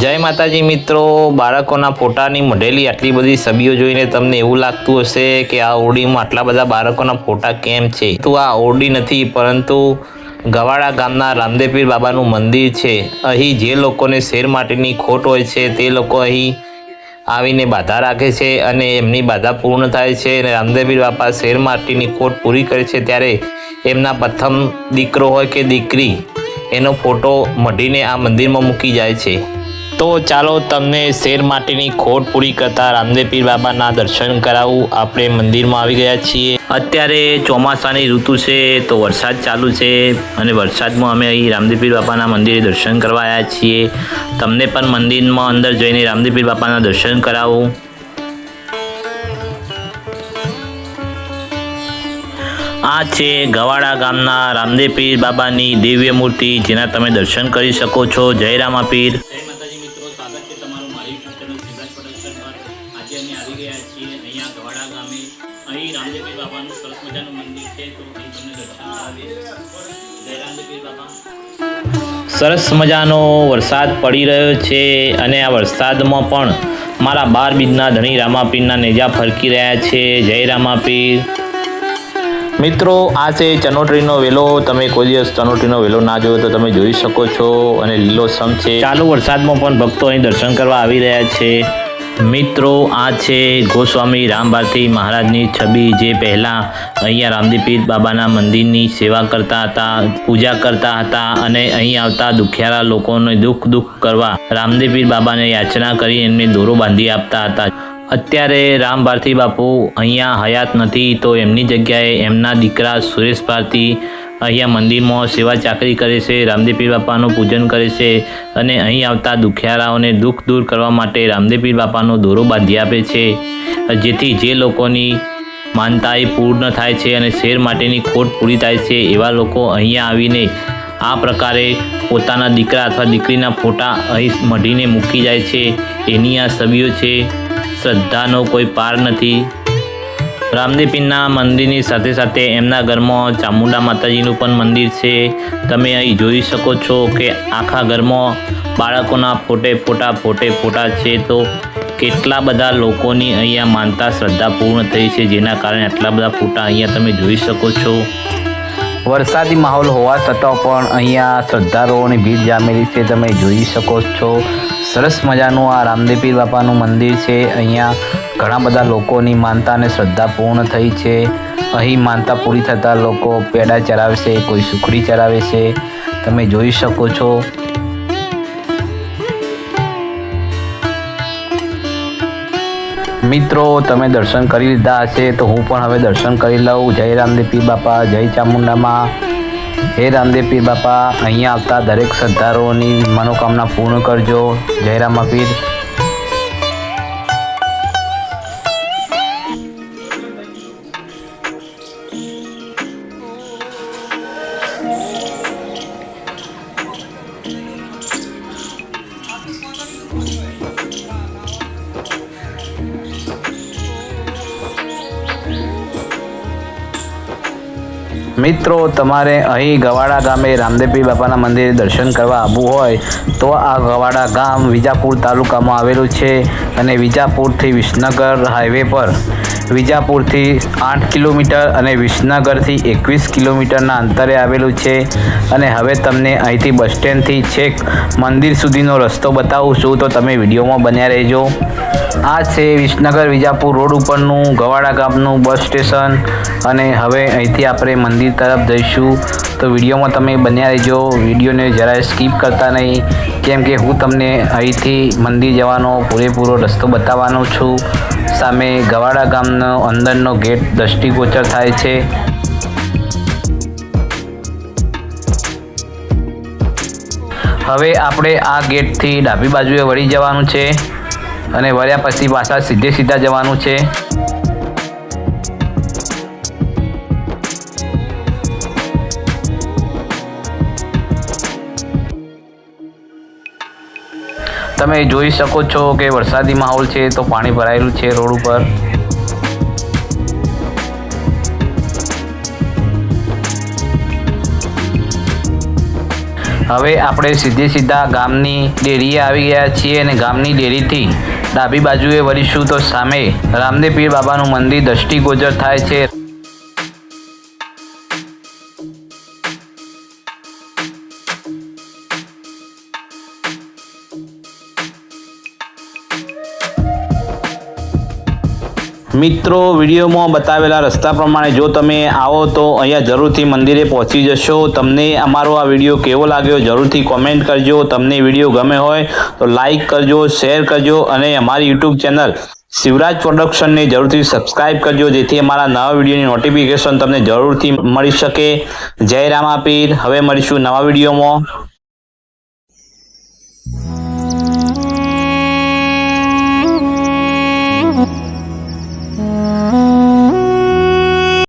જય માતાજી મિત્રો, બાળકોના ફોટાની મઢેલી આટલી બધી છબીઓ જોઈને તમને એવું લાગતું હશે કે આ ઓરડીમાં આટલા બધા બાળકોના ફોટા કેમ છે? તો આ ઓરડી નથી, પરંતુ ગવાડા ગામના રામદેવપીર બાબાનું મંદિર છે. અહીં જે લોકોને શેર માટેની ખોટ હોય છે, તે લોકો અહીં આવીને બાધા રાખે છે અને એમની બાધા પૂર્ણ થાય છે અને રામદેવપીર બાપા શેર માટીની ખોટ પૂરી કરે છે. ત્યારે એમના પ્રથમ દીકરો હોય કે દીકરી, એનો ફોટો મઢીને આ મંદિરમાં મૂકી જાય છે. તો ચાલો તમને શેર માટેની ખોટ પૂરી કરતા રામદેવપીર બાબાના દર્શન કરાવું. આપણે મંદિરમાં આવી ગયા છીએ. અત્યારે ચોમાસાની ઋતુ છે, તો વરસાદ ચાલુ છે અને વરસાદમાં અમે અહીં રામદેવપીર બાપાના મંદિરે દર્શન કરવા આવ્યા છીએ. તમને પણ મંદિરમાં અંદર જઈને રામદેવપીર બાપાના દર્શન કરાવું. આ છે ગવાડા ગામના રામદેવપીર બાબાની દિવ્ય મૂર્તિ, જેના તમે દર્શન કરી શકો છો. જય રામાપીર. જય સરસ મજાનો વરસાદ પડી રહ્યો છે અને આ વરસાદમાં પણ મારા બાર બીજના ધણી રામાપીરના નેજા ફરકી રહ્યા છે. જય રામાપીર. મિત્રો, આ છે ચનોટરીનો વેલો. તમે કોઈ દિવસ ચનોટરીનો વેલો ના જોયો તો તમે જોઈ શકો છો. અને લીલોસમ છે. ચાલુ વરસાદમાં પણ ભક્તો અહીં દર્શન કરવા આવી રહ્યા છે. મિત્રો, આ છે ગોસ્વામી રામ ભારતી મહારાજની છબી. જે પહેલાં અહીંયા રામદીપીર બાબાના મંદિરની સેવા કરતા હતા, પૂજા કરતા હતા અને અહીં આવતા દુખિયારા લોકોને દુઃખ દુઃખ કરવા રામદેવપીર બાબાને યાચના કરી એમને દોરો બાંધી આપતા હતા. અત્યારે રામ ભારતી બાપુ અહીંયા હયાત નથી, તો એમની જગ્યાએ એમના દીકરા સુરેશ ભારતી અહીંયા મંદિરમાં સેવા ચાકરી કરે છે રામદેવપીર બાપાનું પૂજન કરે છે અને અહીં આવતા દુખિયારાઓને દુઃખ દૂર કરવા માટે રામદેવપીર બાપાનો દોરો બાંધી આપે છે. જેથી જે લોકોની માનતા પૂર્ણ થાય છે અને શેર માટેની ખોટ પૂરી થાય છે, એવા લોકો અહીંયા આવીને આ પ્રકારે પોતાના દીકરા અથવા દીકરીના ફોટા અહીં મઢીને મૂકી જાય છે. એની આ છબીઓ છે, શ્રદ્ધાનો કોઈ પાર નથી. રામદેવપીરના મંદિરની સાથે સાથે એમના ઘરમાં ચામુંડા માતાજીનું પણ મંદિર છે. તમે અહીં જોઈ શકો છો કે આખા ઘરમાં બાળકોના ફોટે ફોટા ફોટે ફોટા છે. તો કેટલા બધા લોકોની અહીંયા માનતા શ્રદ્ધા પૂર્ણ થઈ છે, જેના કારણે આટલા બધા ફોટા અહીંયા તમે જોઈ શકો છો. વરસાદી માહોલ હોવા છતાં પણ અહીંયા શ્રદ્ધાળુઓની ભીડ જામેલી છે. તમે જોઈ શકો છો સરસ મજાનું આ રામદેવપીર બાપાનું મંદિર છે. અહીંયા ઘણા બધા લોકોની માનતા અને શ્રદ્ધા પૂર્ણ થઈ છે. અહીં માનતા પૂરી થતાં લોકો પેડા ચરાવે છે, કોઈ સુખડી ચરાવે છે. તમે જોઈ શકો છો. મિત્રો, તમે દર્શન કરી લીધા હશે તો હું પણ હવે દર્શન કરી લઉં. જય રામદેવ બાપા, જય ચામુંડામાં. હે રામદેવ પીર બાપા અહીંયા આવતા દરેક શ્રદ્ધાળુઓની મનોકામના પૂર્ણ કરજો. જય રામાપીર. મિત્રો, તમારે અહીં ગવાડા ગામે રામદેવી બાપાના મંદિરે દર્શન કરવા આવવું હોય, તો આ ગવાડા ગામ વિજાપુર તાલુકામાં આવેલું છે અને વિજાપુરથી વિસનગર હાઈવે પર. વિજાપુરથી આઠ કિલોમીટર અને વિસનગરથી એકવીસ કિલોમીટરના અંતરે આવેલું છે અને હવે તમને અહીંથી બસ સ્ટેન્ડથી છેક મંદિર સુધીનો રસ્તો બતાવું છું, તો તમે વિડીયોમાં બન્યા રહેજો. આ છે વિસનગર વિજાપુર રોડ ઉપરનું ગવાડા ગામનું બસ સ્ટેશન અને હવે અહીંથી આપણે મંદિર તરફ જઈશું. તો વિડીયોમાં તમે બન્યા રહેજો. વિડીયોને જરાય સ્કીપ કરતા નહીં. કેમ કે હું તમને અહીંથી મંદિર જવાનો પૂરેપૂરો રસ્તો બતાવવાનો છું. સામે ગવાડા ગામનો અંદરનો ગેટ દ્રષ્ટિગોચર થાય છે. હવે આપણે આ ગેટથી ડાબી બાજુએ વળી જવાનું છે અને વળ્યા પછી પાછા સીધે સીધા જવાનું છે. તમે જોઈ શકો છો કે વરસાદી માહોલ છે, તો પાણી ભરાયેલું છે રોડ ઉપર. હવે આપણે સીધે સીધા ગામની ડેરીએ આવી ગયા છીએ અને ગામની ડેરીથી ડાબી બાજુએ વળીશું તો સામે રામદેવ પીર બાબાનું મંદિર દ્રષ્ટિગોચર થાય છે. મિત્રો, વિડીયોમાં બતાવેલા રસ્તા પ્રમાણે જો તમે આવો તો અહીંયા જરૂરથી મંદિરે પહોંચી જશો. તમને અમારો આ વીડિયો કેવો લાગ્યો જરૂરથી કોમેન્ટ કરજો. તમને વીડિયો ગમે હોય તો લાઈક કરજો શેર કરજો અને અમારી યુટ્યુબ ચેનલ શિવરાજ પ્રોડક્શનને જરૂરથી સબસ્ક્રાઇબ કરજો, જેથી અમારા નવા વિડીયોની નોટિફિકેશન તમને જરૂરથી મળી શકે. જય રામાપીર. હવે મળીશું નવા વિડીયોમાં.